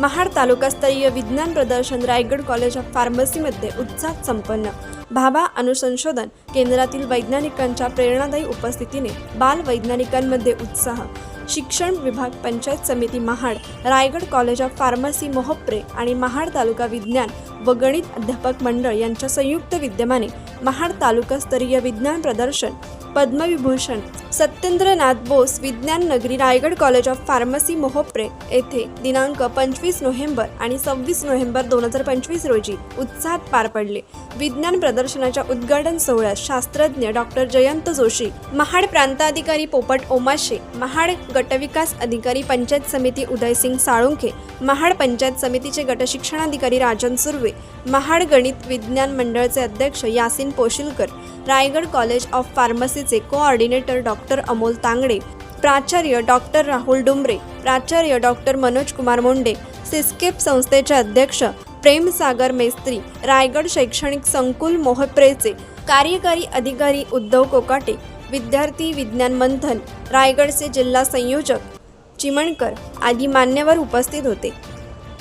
महाड तालुकास्तरीय विज्ञान प्रदर्शन रायगड कॉलेज ऑफ फार्मसीमध्ये उत्साहात संपन्न. भाभा अनुसंशोधन केंद्रातील वैज्ञानिकांच्या प्रेरणादायी उपस्थितीने बाल वैज्ञानिकांमध्ये उत्साह. शिक्षण विभाग पंचायत समिती Mahad Raigad college of pharmacy Mohopre आणि महाड तालुका विज्ञान व गणित अध्यापक मंडळ यांच्या संयुक्त विद्यमाने महाड तालुकास्तरीय विज्ञान प्रदर्शन पद्मविभूषण सत्येंद्रनाथ बोस विज्ञान नगरी Raigad college of pharmacy Mohopre येथे दिनांक पंचवीस नोव्हेंबर आणि सव्वीस नोव्हेंबर दोन हजार पंचवीस रोजी उत्साहात पार पडले. विज्ञान प्रदर्शनाच्या उद्घाटन सोहळ्यात शास्त्रज्ञ डॉक्टर जयंत जोशी महाड प्रांताधिकारी पोपट ओमाशे महाड गटविकास अधिकारी पंचायत समिती उदयसिंग साळुंखे महाड पंचायत समितीचे गटशिक्षणाधिकारी राजन सुर्वे महाड गणित विज्ञान मंडळचे अध्यक्ष यासिन पोशिलकर रायगड कॉलेज ऑफ संस्थेचे कोऑर्डिनेटर डॉक्टर अमोल तांगडे प्राचार्य डॉक्टर राहुल डुंबरे प्राचार्य डॉक्टर मनोज कुमार मुंडे सिस्केप संस्थेचे अध्यक्ष प्रेमसागर मेस्त्री रायगड शैक्षणिक संकुल मोहप्रेचे कार्यकारी अधिकारी उद्धव कोकाटे विद्यार्थी विज्ञान मंथन रायगडचे जिल्हा संयोजक चिमणकर आदी मान्यवर उपस्थित होते.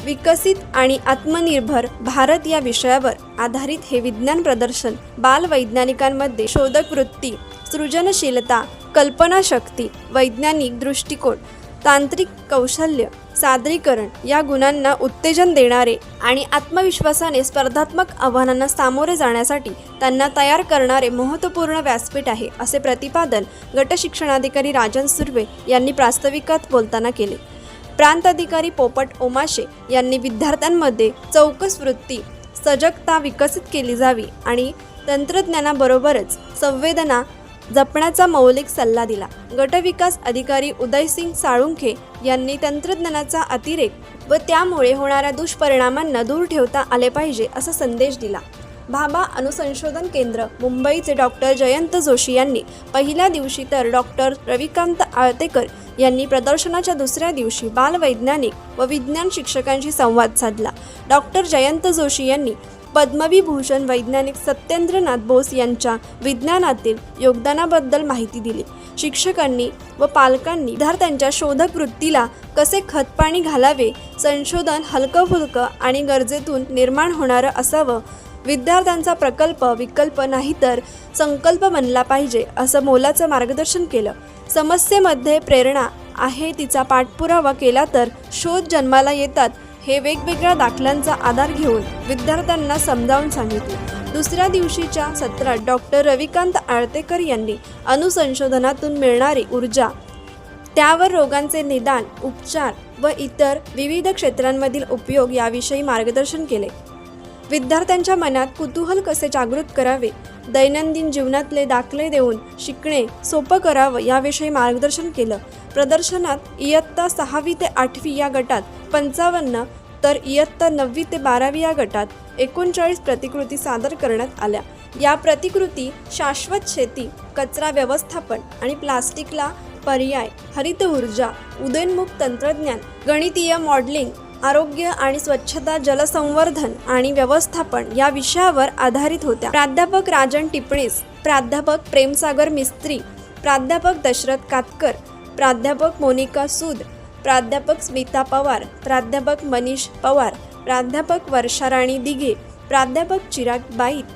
विकसित आणि आत्मनिर्भर भारत या विषयावर आधारित हे विज्ञान प्रदर्शन बालवैज्ञानिकांमध्ये शोधक वृत्ती सृजनशीलता कल्पनाशक्ती वैज्ञानिक दृष्टिकोन तांत्रिक कौशल्य सादरीकरण या गुणांना उत्तेजन देणारे आणि आत्मविश्वासाने स्पर्धात्मक आव्हानांना सामोरे जाण्यासाठी त्यांना तयार करणारे महत्त्वपूर्ण व्यासपीठ आहे असे प्रतिपादन गटशिक्षणाधिकारी राजन सुर्वे यांनी प्रास्ताविकात बोलताना केले. प्रांत अधिकारी पोपट ओमाशे यांनी विद्यार्थ्यांमध्ये चौकस वृत्ती सजगता विकसित केली जावी आणि तंत्रज्ञानाबरोबरच संवेदना जपण्याचा मौलिक सल्ला दिला. गटविकास अधिकारी उदयसिंग साळुंखे यांनी तंत्रज्ञानाचा अतिरेक व त्यामुळे होणाऱ्या दुष्परिणामांना दूर ठेवता आले पाहिजे असा संदेश दिला. भाभा अनुसंशोधन केंद्र मुंबईचे डॉक्टर जयंत जोशी यांनी पहिल्या दिवशी तर डॉक्टर रविकांत आळतेकर यांनी प्रदर्शनाच्या दुसऱ्या दिवशी बालवैज्ञानिक व विज्ञान शिक्षकांशी संवाद साधला. डॉक्टर जयंत जोशी यांनी पद्मविभूषण वैज्ञानिक सत्येंद्रनाथ बोस यांच्या विज्ञानातील योगदानाबद्दल माहिती दिली. शिक्षकांनी व पालकांनी विद्यार्थ्यांच्या शोधक वृत्तीला कसे खतपाणी घालावे संशोधन हलकंफुलकं आणि गरजेतून निर्माण होणारं असावं विद्यार्थ्यांचा प्रकल्प विकल्प नाही तर संकल्प बनला पाहिजे असं मोलाचं मार्गदर्शन केलं. समस्येमध्ये प्रेरणा आहे तिचा पाठपुरावा केला तर शोध जन्माला येतात हे वेगवेगळ्या दाखल्यांचा आधार घेऊन विद्यार्थ्यांना समजावून सांगितले. दुसऱ्या दिवशीच्या सत्रात डॉक्टर रविकांत आळतेकर यांनी अनुसंशोधनातून मिळणारी ऊर्जा त्यावर रोगांचे निदान उपचार व इतर विविध क्षेत्रांमधील उपयोग याविषयी मार्गदर्शन केले. विद्यार्थ्यांच्या मनात कुतूहल कसे जागृत करावे? दैनंदिन जीवनातले दाखले देऊन शिकणे सोपं करावं याविषयी मार्गदर्शन केलं. प्रदर्शनात इयत्ता सहावी ते आठवी या गटात पंचावन्न तर इयत्ता नववी ते बारावी या गटात एकोणचाळीस प्रतिकृती सादर करण्यात आल्या. या प्रतिकृती शाश्वत शेती कचरा व्यवस्थापन आणि प्लास्टिकला पर्याय हरित ऊर्जा उदयनमुख तंत्रज्ञान गणितीय मॉडेलिंग आरोग्य आणि स्वच्छता जलसंवर्धन आणि व्यवस्थापन या विषयावर आधारित होत्या. प्राध्यापक राजन टिपणीस प्राध्यापक प्रेमसागर मिस्त्री प्राध्यापक दशरथ कातकर प्राध्यापक मोनिका सूद प्राध्यापक स्मिता पवार प्राध्यापक मनीष पवार प्राध्यापक वर्षाराणी दिघे प्राध्यापक चिराग बाईत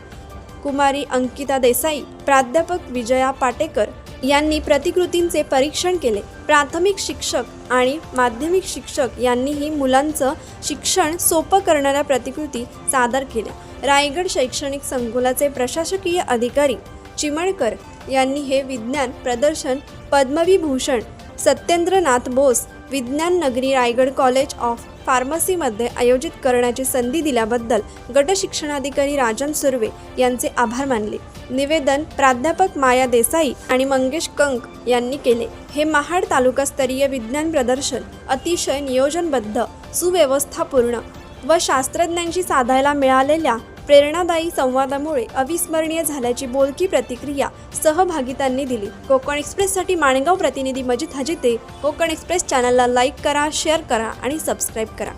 कुमारी अंकिता देसाई प्राध्यापक विजया पाटेकर यांनी प्रतिकृतींचे परीक्षण केले. प्राथमिक शिक्षक आणि माध्यमिक शिक्षक यांनीही मुलांचं शिक्षण सोपं करणाऱ्या प्रतिकृती सादर केल्या. रायगड शैक्षणिक संकुलाचे प्रशासकीय अधिकारी चिमणकर यांनी हे विज्ञान प्रदर्शन पद्मविभूषण सत्येंद्रनाथ बोस विज्ञान नगरी रायगड कॉलेज ऑफ फार्मसीमध्ये आयोजित करण्याची संधी दिल्याबद्दल गट शिक्षणाधिकारी राजन सुर्वे यांचे आभार मानले. निवेदन प्राध्यापक माया देसाई आणि मंगेश कंक यांनी केले. हे महाड तालुकास्तरीय विज्ञान प्रदर्शन अतिशय नियोजनबद्ध सुव्यवस्थापूर्ण व शास्त्रज्ञांशी साधायला मिळालेल्या प्रेरणादायी संवादामुळे अविस्मरणीय झाल्याची बोलकी प्रतिक्रिया सहभागितांनी दिली. कोकण एक्सप्रेससाठी माणगाव प्रतिनिधी मजिद हजिते कोकण एक्सप्रेस चॅनलला लाईक करा शेअर करा आणि सबस्क्राईब करा.